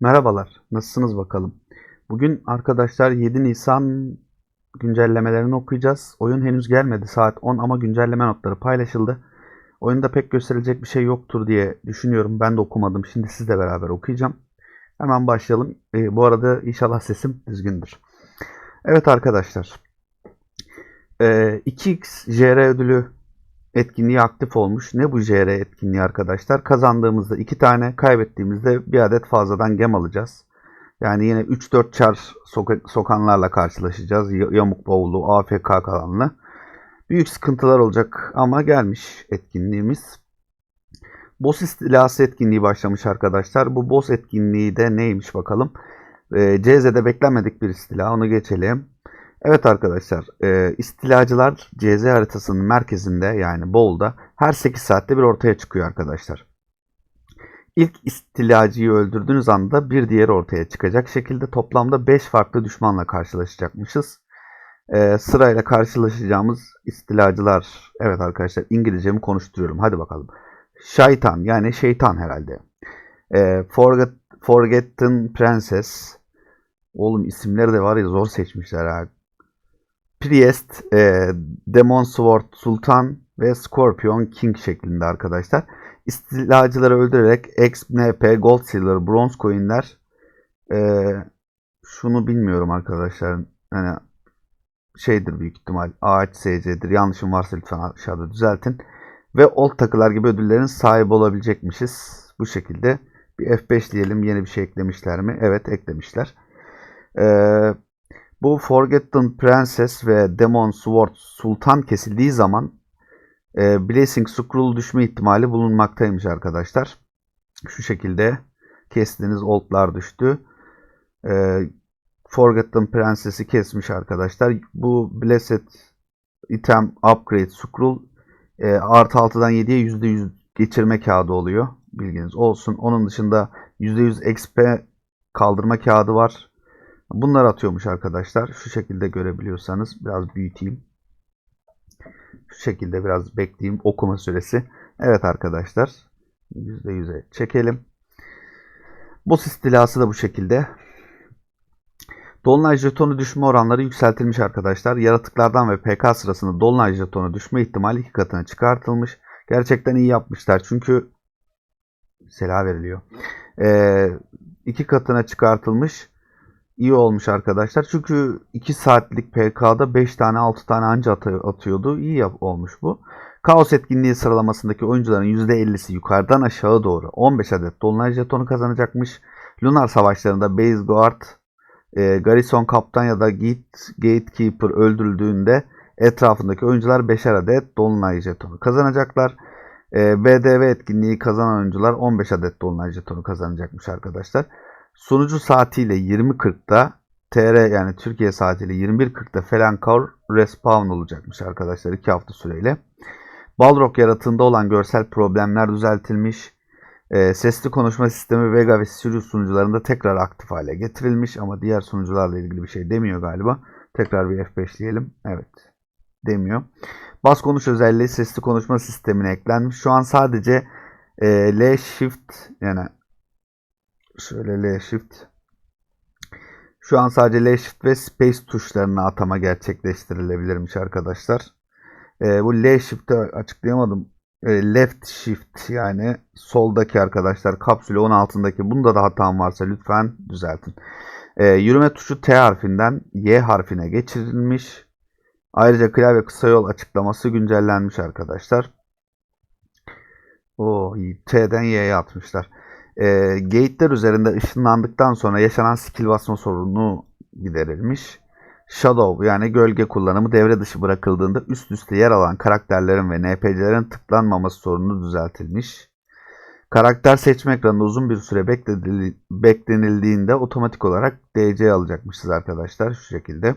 Merhabalar, nasılsınız bakalım? Bugün arkadaşlar 7 Nisan güncellemelerini okuyacağız. Oyun henüz gelmedi saat 10 ama güncelleme notları paylaşıldı. Oyunda pek gösterilecek bir şey yoktur diye düşünüyorum. Ben de okumadım. Şimdi sizle beraber okuyacağım. Hemen başlayalım. Ee, bu arada inşallah sesim düzgündür. Evet arkadaşlar. Ee, 2x JR ödülü etkinliği aktif olmuş. Ne bu JR etkinliği arkadaşlar? Kazandığımızda 2 tane, kaybettiğimizde bir adet fazladan gem alacağız. Yani yine 3-4 çar soka- sokanlarla karşılaşacağız. Y- Yamuk bowlu, AFK kalanlı. Büyük sıkıntılar olacak ama gelmiş etkinliğimiz. Boss istilası etkinliği başlamış arkadaşlar. Bu boss etkinliği de neymiş bakalım. Ee, CZ'de beklenmedik bir istila. Onu geçelim. Evet arkadaşlar, e, istilacılar CZ haritasının merkezinde yani Bowl'da her 8 saatte bir ortaya çıkıyor arkadaşlar. İlk istilacıyı öldürdüğünüz anda bir diğeri ortaya çıkacak şekilde toplamda 5 farklı düşmanla karşılaşacakmışız. E, sırayla karşılaşacağımız istilacılar, evet arkadaşlar İngilizcemi konuşturuyorum hadi bakalım. Şeytan yani şeytan herhalde. E, Forget, Forgotten Princess, Oğlum isimleri de var ya zor seçmişler ha. Priest, e, Demon Sword Sultan ve Scorpion King şeklinde arkadaşlar. İstilacıları öldürerek XNP, Gold Silver, Bronze Coin'ler e, şunu bilmiyorum arkadaşlar. Yani şeydir büyük ihtimal ağaç SC'dir. Yanlışım varsa lütfen aşağıda düzeltin. Ve old takılar gibi ödüllerin sahibi olabilecekmişiz. Bu şekilde bir F5 diyelim. Yeni bir şey eklemişler mi? Evet eklemişler. Ee, bu Forgotten Princess ve Demon Sword Sultan kesildiği zaman e, Blessing Scroll düşme ihtimali bulunmaktaymış arkadaşlar. Şu şekilde kestiğiniz oldlar düştü. E, Forgotten Princess'i kesmiş arkadaşlar. Bu Blessed Item Upgrade Scroll e, artı 6'dan 7'ye %100 geçirme kağıdı oluyor. Bilginiz olsun. Onun dışında %100 XP kaldırma kağıdı var. Bunlar atıyormuş arkadaşlar. Şu şekilde görebiliyorsanız biraz büyüteyim. Şu şekilde biraz bekleyeyim okuma süresi. Evet arkadaşlar. %100'e çekelim. Boss istilası da bu şekilde. Dolunay jetonu düşme oranları yükseltilmiş arkadaşlar. Yaratıklardan ve PK sırasında Dolunay jetonu düşme ihtimali iki katına çıkartılmış. Gerçekten iyi yapmışlar. Çünkü sela veriliyor. Ee, iki katına çıkartılmış iyi olmuş arkadaşlar. Çünkü 2 saatlik PK'da 5 tane 6 tane anca atıyordu. İyi yap olmuş bu. Kaos etkinliği sıralamasındaki oyuncuların %50'si yukarıdan aşağı doğru 15 adet Dolunay jetonu kazanacakmış. Lunar savaşlarında Base Guard, e, Garrison Kaptan ya da Gate, Gatekeeper öldürüldüğünde etrafındaki oyuncular 5'er adet Dolunay jetonu kazanacaklar. E, BDV etkinliği kazanan oyuncular 15 adet Dolunay jetonu kazanacakmış arkadaşlar. Sunucu saatiyle 20.40'da TR yani Türkiye saatiyle 21.40'da Felankor respawn olacakmış arkadaşlar 2 hafta süreyle. Balrog yaratığında olan görsel problemler düzeltilmiş. E, sesli konuşma sistemi Vega ve Sirius sunucularında tekrar aktif hale getirilmiş ama diğer sunucularla ilgili bir şey demiyor galiba. Tekrar bir F5'leyelim. Evet. Demiyor. Bas konuş özelliği sesli konuşma sistemine eklenmiş. Şu an sadece e, L Shift yani Şöyle L Shift. Şu an sadece L Shift ve Space tuşlarına atama gerçekleştirilebilirmiş arkadaşlar. E, bu L Shift'i açıklayamadım. E, left Shift yani soldaki arkadaşlar kapsülü 10 altındaki bunda da hatam varsa lütfen düzeltin. E, yürüme tuşu T harfinden Y harfine geçirilmiş. Ayrıca klavye kısa yol açıklaması güncellenmiş arkadaşlar. O T'den Y'ye atmışlar e, gate'ler üzerinde ışınlandıktan sonra yaşanan skill basma sorunu giderilmiş. Shadow yani gölge kullanımı devre dışı bırakıldığında üst üste yer alan karakterlerin ve NPC'lerin tıklanmaması sorunu düzeltilmiş. Karakter seçme ekranında uzun bir süre beklenildiğinde otomatik olarak DC alacakmışız arkadaşlar şu şekilde.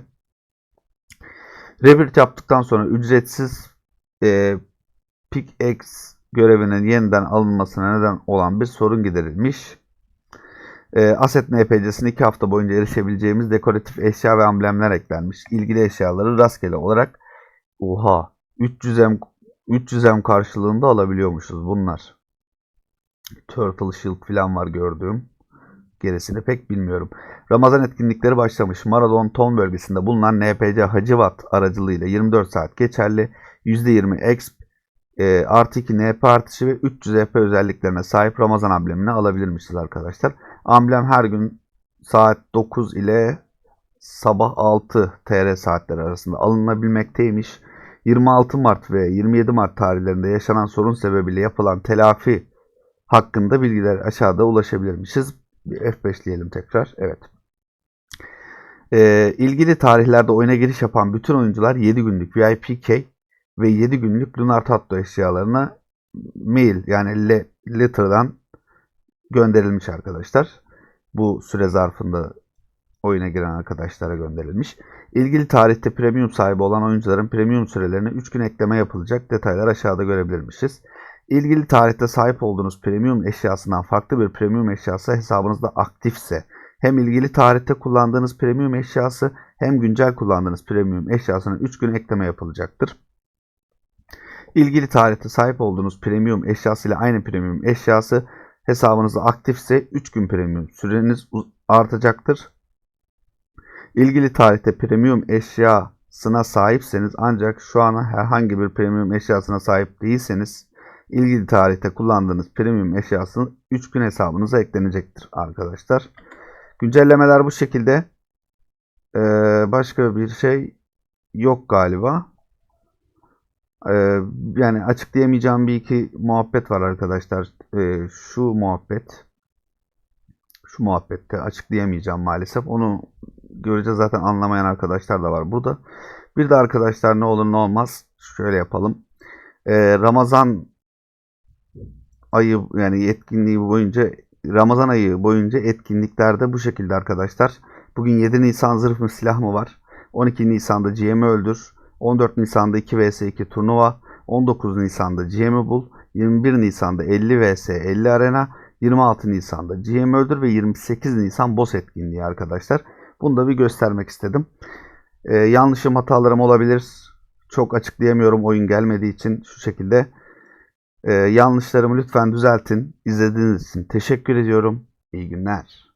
Rebirth yaptıktan sonra ücretsiz e, pickaxe görevinin yeniden alınmasına neden olan bir sorun giderilmiş. E, Asset NPC'sine 2 hafta boyunca erişebileceğimiz dekoratif eşya ve amblemler eklenmiş. İlgili eşyaları rastgele olarak oha 300M 300M karşılığında alabiliyormuşuz bunlar. Turtle Shield falan var gördüğüm. gerisini pek bilmiyorum. Ramazan etkinlikleri başlamış. Maradon Ton bölgesinde bulunan NPC Hacivat aracılığıyla 24 saat geçerli. %20 exp e, artı 2 NP artışı ve 300 EP özelliklerine sahip Ramazan amblemini alabilirmişiz arkadaşlar. Amblem her gün saat 9 ile sabah 6 TR saatleri arasında alınabilmekteymiş. 26 Mart ve 27 Mart tarihlerinde yaşanan sorun sebebiyle yapılan telafi hakkında bilgiler aşağıda ulaşabilirmişiz. Bir F5 diyelim tekrar. Evet. Ee, ilgili tarihlerde oyuna giriş yapan bütün oyuncular 7 günlük VIP key ve 7 günlük Lunar Tatto eşyalarına mail yani le, letter'dan gönderilmiş arkadaşlar. Bu süre zarfında oyuna giren arkadaşlara gönderilmiş. İlgili tarihte premium sahibi olan oyuncuların premium sürelerine 3 gün ekleme yapılacak. Detaylar aşağıda görebilirmişiz. İlgili tarihte sahip olduğunuz premium eşyasından farklı bir premium eşyası hesabınızda aktifse hem ilgili tarihte kullandığınız premium eşyası hem güncel kullandığınız premium eşyasına 3 gün ekleme yapılacaktır. İlgili tarihte sahip olduğunuz premium eşyası ile aynı premium eşyası hesabınızda aktifse 3 gün premium süreniz artacaktır. İlgili tarihte premium eşyasına sahipseniz ancak şu an herhangi bir premium eşyasına sahip değilseniz ilgili tarihte kullandığınız premium eşyası 3 gün hesabınıza eklenecektir arkadaşlar. Güncellemeler bu şekilde. Ee, başka bir şey yok galiba. Ee, yani açıklayamayacağım bir iki muhabbet var arkadaşlar. Ee, şu muhabbet. Şu muhabbette açıklayamayacağım maalesef. Onu göreceğiz zaten anlamayan arkadaşlar da var burada. Bir de arkadaşlar ne olur ne olmaz şöyle yapalım. Ee, Ramazan ayı yani etkinliği boyunca Ramazan ayı boyunca etkinliklerde bu şekilde arkadaşlar. Bugün 7 Nisan zırh mı silah mı var? 12 Nisan'da GM'i öldür. 14 Nisan'da 2 vs 2 turnuva. 19 Nisan'da GM'i bul. 21 Nisan'da 50 vs 50 arena. 26 Nisan'da GM öldür ve 28 Nisan boss etkinliği arkadaşlar. Bunu da bir göstermek istedim. Ee, yanlışım hatalarım olabilir. Çok açıklayamıyorum oyun gelmediği için şu şekilde. Ee, yanlışlarımı lütfen düzeltin. İzlediğiniz için teşekkür ediyorum. İyi günler.